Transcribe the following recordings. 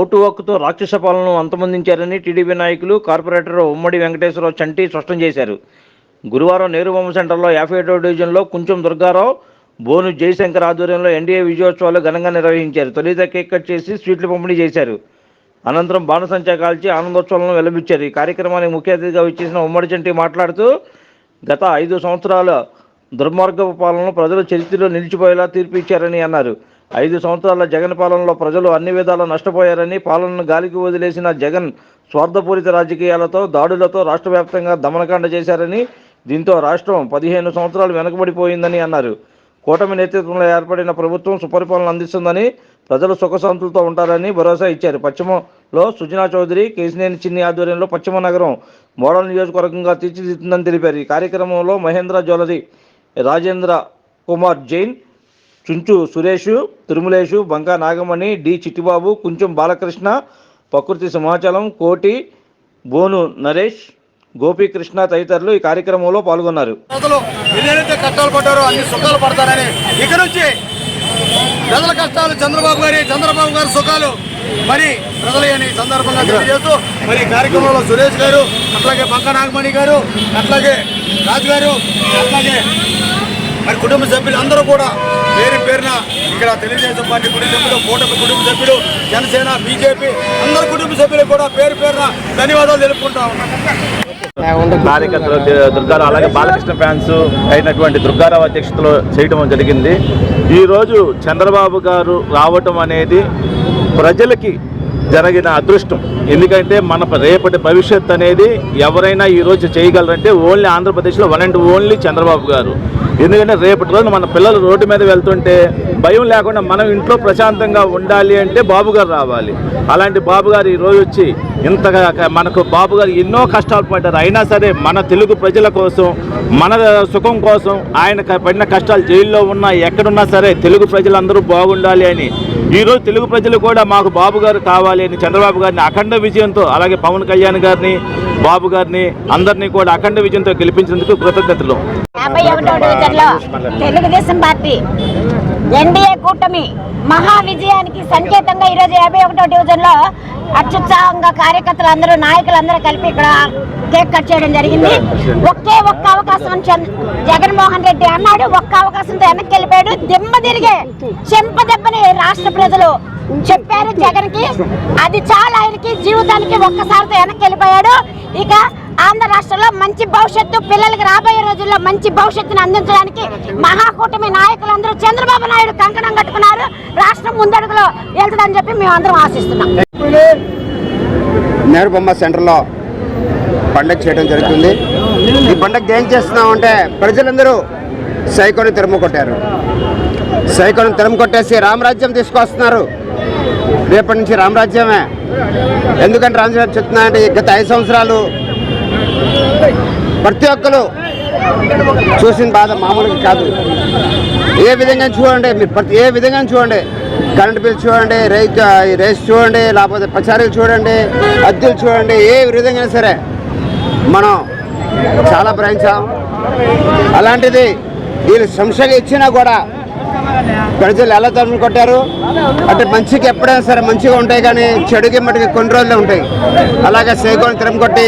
Vote హక్కుతో రాక్షస పాలనను అంతమొందించారని TDP నాయకులు కార్పొరేటర్ ఉమ్మడి వెంకటేశ్వరరావు చంటి స్పష్టం చేశారు. గురువారం నెహ్రూ బొమ్మ సెంటర్లో యాభై ఏడో డివిజన్లో కుంచెం దుర్గారావు బోను జయశంకర్ ఆధ్వర్యంలో ఎన్డీఏ విజయోత్సవాలు ఘనంగా నిర్వహించారు. తొలిత కేక్ కట్ చేసి స్వీట్లు పంపిణీ చేశారు. అనంతరం బాణసంచా కాల్చి ఆనందోత్సవాలను వెల్లబిచ్చారు ఈ కార్యక్రమానికి ముఖ్య అతిథిగా విచ్చేసిన ఉమ్మడి చంటి మాట్లాడుతూ గత ఐదు సంవత్సరాల దుర్మార్గపు పాలనను ప్రజల చరిత్రలో నిలిచిపోయేలా తీర్పు ఇచ్చారని అన్నారు. ఐదు సంవత్సరాల జగన్ పాలనలో ప్రజలు అన్ని విధాలా నష్టపోయారని పాలనను గాలికి వదిలేసిన జగన్ స్వార్థపూరిత రాజకీయాలతో దాడులతో రాష్ట్ర వ్యాప్తంగా దమనకాండ చేశారని దీంతో రాష్ట్రం పదిహేను సంవత్సరాలు వెనకబడిపోయిందని అన్నారు. కూటమి నేతృత్వంలో ఏర్పడిన ప్రభుత్వం సుపరిపాలన అందిస్తుందని ప్రజలు సుఖశాంతులతో ఉంటారని భరోసా ఇచ్చారు. పశ్చిమలో సుజనా చౌదరి కేసినేని చిన్ని ఆధ్వర్యంలో పశ్చిమ నగరం మోడల్ నియోజకవర్గంగా తీర్చిదిద్దుతుందని తెలిపారు. ఈ కార్యక్రమంలో మహేంద్ర జ్యువెలరీ రాజేంద్ర కుమార్ జైన్ చుంచు సురేష్ తిరుమలేషు బంకా నాగమణి డి చిట్టిబాబు కుంచెం బాలకృష్ణ ప్రకృతి సింహాచలం కోటి బోను నరేష్ గోపీకృష్ణ తదితరులు ఈ కార్యక్రమంలో పాల్గొన్నారు. ఎన్నైతే కష్టాలు పడ్డారో అన్ని సుఖాలు పడతారని ఇక నుంచి ప్రజల కష్టాలు చంద్రబాబు గారి చంద్రబాబు గారి సుఖాలు మరి ప్రజలు అని సందర్భంగా తెలియజేస్తూ మరి కార్యక్రమంలో సురేష్ గారు అట్లాగే బంక నాగమణి గారు అట్లాగే రాజు గారు అట్లాగే మరి కుటుంబ సభ్యులు అందరూ కూడా పేరున ఇక్కడ తెలుగుదేశం పార్టీ కుటుంబ సభ్యులు కూటమి కుటుంబ సభ్యులు జనసేన బీజేపీ అందరి కుటుంబ సభ్యులు కూడా పేరు పేరున ధన్యవాదాలు తెలుపుకుంటా కార్యకర్తలు దుర్గారావు అలాగే బాలకృష్ణ ఫ్యాన్స్ అయినటువంటి దుర్గారావు అధ్యక్షతలో చేయడం జరిగింది. ఈరోజు చంద్రబాబు గారు రావటం అనేది ప్రజలకి జరిగిన అదృష్టం. ఎందుకంటే మన రేపటి భవిష్యత్ అనేది ఎవరైనా ఈరోజు చేయగలరంటే ఓన్లీ ఆంధ్రప్రదేశ్లో వన్ అండ్ ఓన్లీ చంద్రబాబు గారు. ఎందుకంటే రేపటి రోజున మన పిల్లలు రోడ్డు మీద వెళ్తుంటే భయం లేకుండా మనం ఇంట్లో ప్రశాంతంగా ఉండాలి అంటే బాబు గారు రావాలి. అలాంటి బాబుగారు ఈరోజు ఈ రోజు వచ్చి ఇంతగా మనకు బాబుగారు ఎన్నో కష్టాలు పడ్డారు. అయినా సరే మన తెలుగు ప్రజల కోసం మన సుఖం కోసం ఆయన పడిన కష్టాలు జైల్లో ఉన్నా ఎక్కడున్నా సరే తెలుగు ప్రజలందరూ బాగుండాలి అని. ఈరోజు తెలుగు ప్రజలు కూడా మాకు బాబు గారు కావాలి అని చంద్రబాబు గారిని అఖండ విజయంతో అలాగే పవన్ కళ్యాణ్ గారిని బాబు గారిని అందరినీ కూడా అఖండ విజయంతో గెలిపించినందుకు కృతజ్ఞతలు. యాభై ఒకటో డివిజన్లో తెలుగుదేశం పార్టీ ఎన్డీఏ కూటమి మహా విజయానికి సంకేతంగా ఈరోజు యాభై ఒకటో డివిజన్లో అత్యుత్సాహంగా కార్యకర్తలు అందరూ నాయకులందరూ కలిపి ఇక్కడ కేక్ కట్ చేయడం జరిగింది. ఒకే ఒక్క అవకాశం చంద్ర- జగన్మోహన్ రెడ్డి అన్నాడు. ఒక్క అవకాశంతో వెనక్కి వెళ్ళిపోయాడు. దెబ్బ తిరిగే చెంప దెబ్బని రాష్ట్ర ప్రజలు చెప్పారు జగన్కి. అది చాలా ఆయనకి. జీవితానికి ఒక్కసారితో వెనక్కి వెళ్ళిపోయాడు ఇక ఆంధ్ర రాష్ట్రంలో మంచి భవిష్యత్తు పిల్లలకి రాబోయే రోజుల్లో మంచి భవిష్యత్తును అందించడానికి మహాకూటమి నాయకులందరూ చంద్రబాబు నాయుడు కంకణం కట్టుకున్నారు. రాష్ట్రం ముందడుగులో వెళ్తుందని చెప్పి మేము అందరం ఆశిస్తున్నాం. నెహ్రూ బొమ్మ సెంటర్లో పండగ చేయడం జరుగుతుంది. ఈ పండగ ఏం చేస్తున్నామంటే ప్రజలందరూ సైకోని తెరము కొట్టారు. సైకోని తెరము కొట్టేసి రామరాజ్యం తీసుకొస్తున్నారు. రేపటి నుంచి రామరాజ్యమే. ఎందుకంటే రామరాజ్యం చెప్తున్నారంటే గత ఐదు సంవత్సరాలు ప్రతి ఒక్కరు చూసిన బాధ మామూలుగా కాదు. ఏ విధంగా చూడండి మీరు ప్రతి ఏ విధంగా చూడండి కరెంట్ బిల్ చూడండి రైతు రేస్ చూడండి లేకపోతే పచారీలు చూడండి అద్దెలు చూడండి ఏ విధంగా సరే మనం చాలా భరించాం అలాంటిది వీళ్ళు సంశగా ఇచ్చినా కూడా ప్రజలు ఎలా తరుము కొట్టారు? అంటే మంచికి ఎప్పుడైనా సరే మంచిగా ఉంటాయి కానీ చెడుకి మటుకి కొన్ని రోజులే ఉంటాయి. అలాగే సేగోని తిరం కొట్టి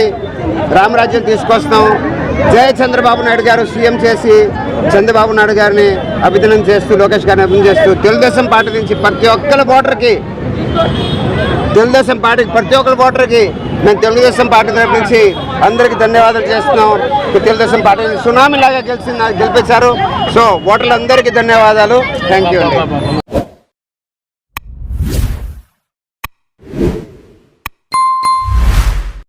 రామరాజ్యం తీసుకొస్తాం జయ చంద్రబాబు నాయుడు గారు సీఎం చేసి చంద్రబాబు నాయుడు గారిని అభినందన చేస్తూ లోకేష్ గారిని అభినందన చేస్తూ తెలుగుదేశం పార్టీ నుంచి ప్రతి ఒక్కరి ఓటర్కి తెలుగుదేశం పార్టీ ప్రతి ఒక్కరి ఓటర్కి మేము తెలుగుదేశం పార్టీ తరపు నుంచి అందరికీ ధన్యవాదాలు చేస్తున్నాం. తెలుగుదేశం పార్టీ సునామీ లాగా గెలిచి గెలిపించారు. సో ఓటర్లందరికీ ధన్యవాదాలు. థ్యాంక్ యూ అండి.